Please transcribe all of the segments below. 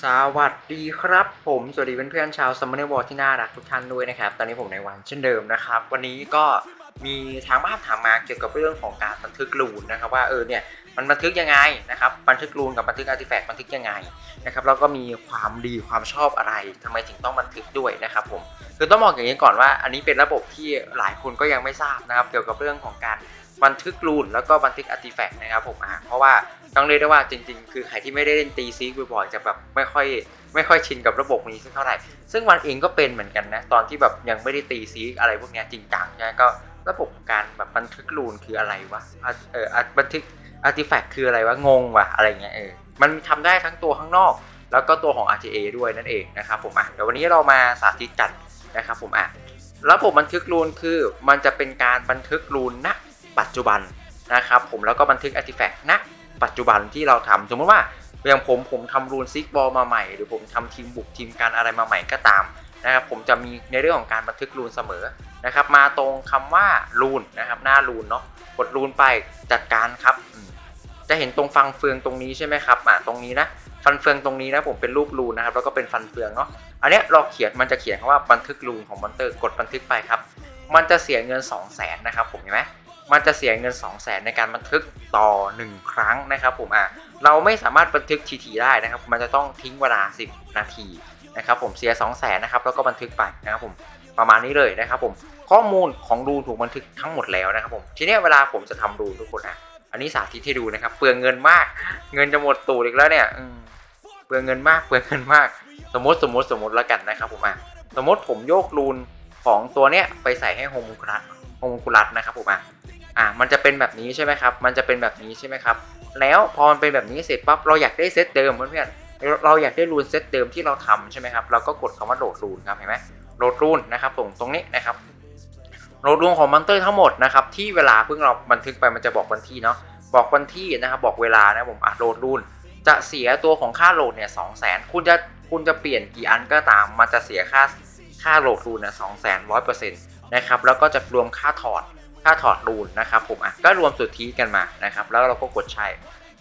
สวัสดีครับ ผมสวัสดีเพื่อนๆชาวซัมเมอร์วอลที่น่ารักทุกท่านด้วยนะครับ ตอนนี้ผมในวันเช่นเดิมนะครับ วันนี้ก็มีทางบ้านถามมาเกี่ยวกับเรื่องของการบันทึกรูนนะครับ ว่าเออเนี่ยมันบันทึกยังไงนะครับบันทึกรูนกับบันทึกอาร์ติแฟกต์บันทึกยังไงนะครับแล้วก็มีความดีความชอบอะไรทำไมถึงต้องบันทึกด้วยนะครับผมคือต้องบอกอย่างนี้ก่อนว่า อันนี้เป็นระบบที่หลายคนก็ยังไม่ทราบนะครับ เกี่ยวกับเรื่องของการบันทึกรูนแล้วก็บันทึกอาร์ติแฟกต์นะครับผมอ่าเพราะว่า ต้องเรียกได้ว่าจริง ๆ คือใครที่ไม่ได้เล่นตีซีบ่อยๆจะแบบไม่ค่อยไม่ค่อยชินกับระบบนี้สักเท่าไหร่ ซึ่งวันเองก็เป็นเหมือนกันนะ ตอนที่แบบยังไม่ได้ตีซีอะไรพวกนี้จริงจังใช่ไหมก็ระบบการแบบบันทึกรูนคืออะไรวะเออบันทึกอาร์ติแฟกต์คืออะไรวะงงวะอะไรเงี้ยเออมันทำได้ทั้งตัวข้างนอก แล้วก็ตัวของ RTA ด้วยนั่นเองนะครับผมอะเดี๋ยววันนี้เรามาสาธิตกันนะครับผมอะระบบบันทึกรูนคือมันจะเป็นการบันทึกรูนณปัจจุบันนะครับผมแล้วก็บันทึกอาร์ติแฟกต์ณ ปัจจุบันที่เราทำสมมติว่าอย่างผมผมทำรูนซิกบอลมาใหม่ หรือผมทำทีมบุกทีมการอะไรมาใหม่ก็ตามนะครับผมจะมีในเรื่องของการบันทึกรูนเสมอนะครับ มาตรงคำว่ารูนนะครับ หน้ารูนเนาะกดรูนไปจัดการครับ จะเห็นตรงฟังเฟืองตรงนี้ใช่ไหมครับอ่าตรงนี้นะฟันเฟืองตรงนี้นะผมเป็นรูปรูนนะครับแล้วก็เป็นฟันเฟืองเนาะอันนี้เราเขียนมันจะเขียนคำว่าบันทึกรูนของมอนเตอร์กดบันทึกไปครับ มันจะเสียเงิน 2 0 0แสนนะครับผมเห็นไหม มันจะเสียเงิน 2 0 0แสนในการบันทึกต่อ 1 ครั้งนะครับผมอะเราไม่สามารถบันทึกทีๆได้นะครับ มันจะต้องทิ้งเวลา 10 นาทีนะครับผมเสีย 2 0 0แสนนะครับแล้วก็บันทึกไปนะครับผมประมาณนี้เลยนะครับผมข้อมูลของรูถูกบันทึกทั้งหมดแล้วนะครับผมทีนี้เวลาผมจะทำรูทุกคนอะอันนี้สาธิตให้ดูนะครับ เปลืองเงินมาก เงินจะหมดตูดอีกแล้วเนี่ยเปลืองเงินมากเปลืองเงินมาก สมมติสมมติสมมติแล้วกันนะครับผมอะสมมติผมโยกรูนของตัวเนี้ยไปใส่ให้โฮมูคุรัสโฮมูคุรัสนะครับผมอะ อะมันจะเป็นแบบนี้ใช่ไหมครับ มันจะเป็นแบบนี้ใช่ไหมครับ แล้วพอมันเป็นแบบนี้เสร็จปั๊บเราอยากได้เซตเดิมเพื่อนๆเราอยากได้รูนเซตเดิมที่เราทำใช่ไหมครับ เราก็กดคำว่าโหลดรูนครับเห็นไหมโหลดรูนนะครับตรงตรงนี้นะครับโหลดรูนของมอนเตอร์ทั้งหมดนะครับที่เวลาเพิ่งเราบันทึกไปมันจะบอกวันที่เนาะบอกวันที่นะครับบอกเวลานะผมอะโหลดรูนจะเสียตัวของค่าโหลดเนี่ยสองแสนคุณจะคุณจะเปลี่ยนกี่อันก็ตามมันจะเสียค่าค่าโหลดรูนนะสองแสนร้อยเปอร์เซ็นต์นะครับแล้วก็จะรวมค่าถอด ค่าถอดรูนนะครับผมอะก็รวมสุทธิกันมานะครับ แล้วเราก็กดใช้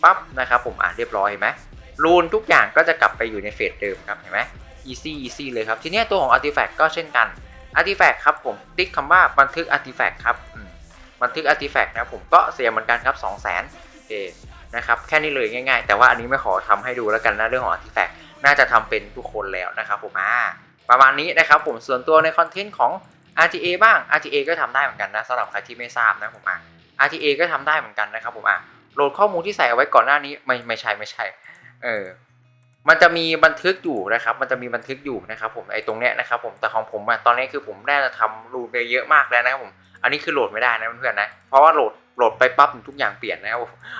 ปั๊บนะครับผมอะเรียบร้อยเห็นไหมรูนทุกอย่างก็จะกลับไปอยู่ในเฟสเดิมครับเห็นไหม easy easy เลยครับ ทีเนี้ยตัวของ artifact ก็เช่นกัน artifact ครับผมติ๊กคำว่าบันทึก artifact ครับบันทึก artifact นะครับผมก็เสียเหมือนกันครับ 2 0 0 0 0 0เอนะครับแค่นี้เลยง่าย ๆ แต่ว่าอันนี้ไม่ขอทำให้ดูแล้วกันนะเรื่องของ artifact น่าจะทำเป็นทุกคนแล้วนะครับผมอ่าประมาณนี้นะครับผมส่วนตัวในคอนเทนต์ของ RTA บ้าง RTA ก็ทำได้เหมือนกันนะสำหรับใครที่ไม่ทราบนะผมอะ RTA ก็ทำได้เหมือนกันนะครับผมอะโหลดข้อมูลที่ใส่เอาไว้ก่อนหน้านี้ไม่ไม่ใช่ไม่ใช่ เออมันจะมีบันทึกอยู่นะครับ มันจะมีบันทึกอยู่นะครับ ผมไอ้ตรงเนี้ยนะครับ ผมแต่ของผมอะตอนนี้คือผมได้จะทำรูปไปเยอะมากแล้วนะครับผมอันนี้คือโหลดไม่ได้นะเพื่อนๆนะเพราะว่าโหลดโหลดไปปั๊บทุกอย่างเปลี่ยนนะครับ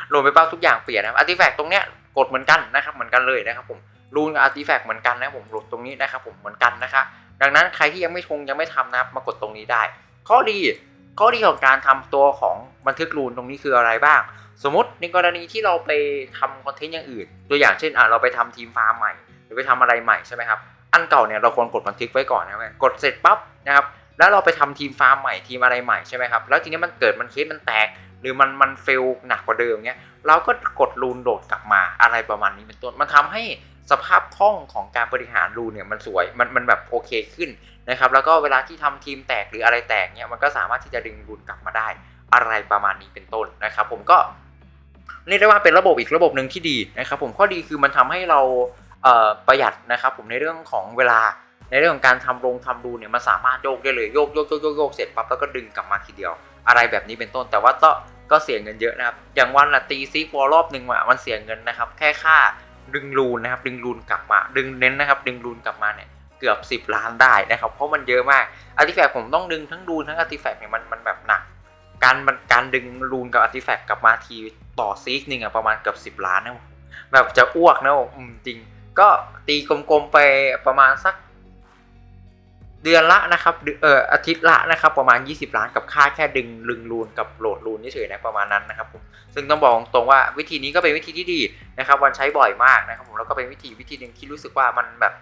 โหลดไปปั๊บทุกอย่างเปลี่ยนนะครับอาร์ติแฟกต์ตรงเนี้ยกดเหมือนกันนะครับเหมือนกันเลยนะครับผมรูนกับอาร์ติแฟกต์เหมือนกันนะผมโหลดตรงนี้นะครับผมเหมือนกันนะครับ ดังนั้นใครที่ยังไม่ชงยังไม่ทำนะครับมากดตรงนี้ได้ ข้อดีข้อดีของการทำตัวของบันทึกรูนตรงนี้คืออะไรบ้าง สมมติในกรณีที่เราไปทำคอนเทนต์อย่างอื่น ตัวอย่างเช่นอะเราไปทำทีมฟาร์มใหม่ หรือไปทำอะไรใหม่ใช่ไหมครับอันเก่าเนี่ยเราควรกดบันทึกไว้ก่อนนะครับกดเสร็จปั๊บนะครับแล้วเราไปทำทีมฟาร์มใหม่ทีมอะไรใหม่ใช่ไหมครับแล้วทีนี้มันเกิดมันเคสมันแตก หรือมันมันเฟลหนักกว่าเดิมเนี้ยเราก็กดรูนโดดกลับมาอะไรประมาณนี้เป็นต้นมันทำให้ สภาพคล่องของการบริหารรูนเนี่ยมันสวยมันมันแบบโอเคขึ้นนะครับแล้วก็เวลาที่ทำทีมแตกหรืออะไรแตกเนี่ยมันก็สามารถที่จะดึงรูนกลับมาได้ อะไรประมาณนี้เป็นต้นนะครับ ผมก็เรียกได้ว่าเป็นระบบอีกระบบหนึ่งที่ดีนะครับ ผมข้อดีคือมันทำให้เราเประหยัดนะครับผมในเรื่องของเวลาในเรื่องของการทำลงทำรูเนี่ยมันสามารถโยกได้เลยโยกโยกโยกโยกโยกเสร็จปั๊บแล้วก็ดึงกลับมาทีเดียว อะไรแบบนี้เป็นต้น แต่ว่าก็ก็เสียเงินเยอะนะครับ อย่างวันละตีซีฟอรอบหนึ่งอะมันเสียเงินนะครับ แค่ค่า ดึงรูนนะครับดึงรูนกลับมา ดึงเน้นนะครับ ดึงรูนกลับมาเนี่ยเกือบ 10 ล้านได้นะครับเพราะมันเยอะมากอาร์ติแฟกต์ผมต้องดึงทั้งรูนทั้งอาร์ติแฟกต์เนี่ยมันมันแบบหนักการมันการดึงรูนกับอาร์ติแฟกต์กลับมาทีต่อซีกหนึ่งอะประมาณเกือบ10 ล้านนะแบบจะอ้วกนะอืมจริงก็ตีกลมๆไปประมาณสัก เดือนละนะครับเอออาทิตย์ละนะครับประมาณ 20 ล้านกับค่าแค่ดึงลึงรูนกับโหลดรูนเฉยๆนะประมาณนั้นนะครับผมซึ่งต้องบอกตรงว่าวิธีนี้ก็เป็นวิธีที่ดีนะครับวันใช้บ่อยมากนะครับผมแล้วก็เป็นวิธีวิธีหนึ่งที่รู้สึกว่ามันแบบ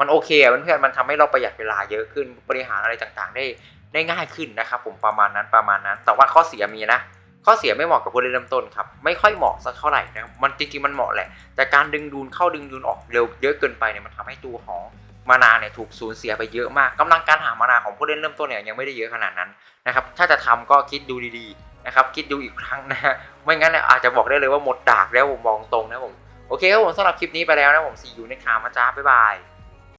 มันโอเคเพื่อนๆมันทำให้เราประหยัดเวลาเยอะขึ้นบริหารอะไรต่างๆ ได้ได้ง่ายขึ้นนะครับผมประมาณนั้นประมาณนั้น แต่ว่าข้อเสียมีนะข้อเสียไม่เหมาะกับผู้เล่นเริ่มต้นครับไม่ค่อยเหมาะสักเท่าไหร่นะมันจริงๆมันเหมาะแหละ แต่การดึงดูนเข้าดึงดูนออกเร็วเยอะเกินไปเนี่ยมันทำให้ตัวของ มานาเนี่ยถูกสูญเสียไปเยอะมากกำลังการหามานาของผู้เล่นเริ่มต้นเนี่ยยังไม่ได้เยอะขนาดนั้นนะครับถ้าจะทำก็คิดดูดีๆนะครับคิดดูอีกครั้งนะฮะไม่งั้นเนี่ยอาจจะบอกได้เลยว่าหมดดากแล้วผมมองตรงนะผมโอเคครับผมสำหรับคลิปนี้ไปแล้วนะผมซีอยู่ในข่าวมาจ้าบ๊ายบาย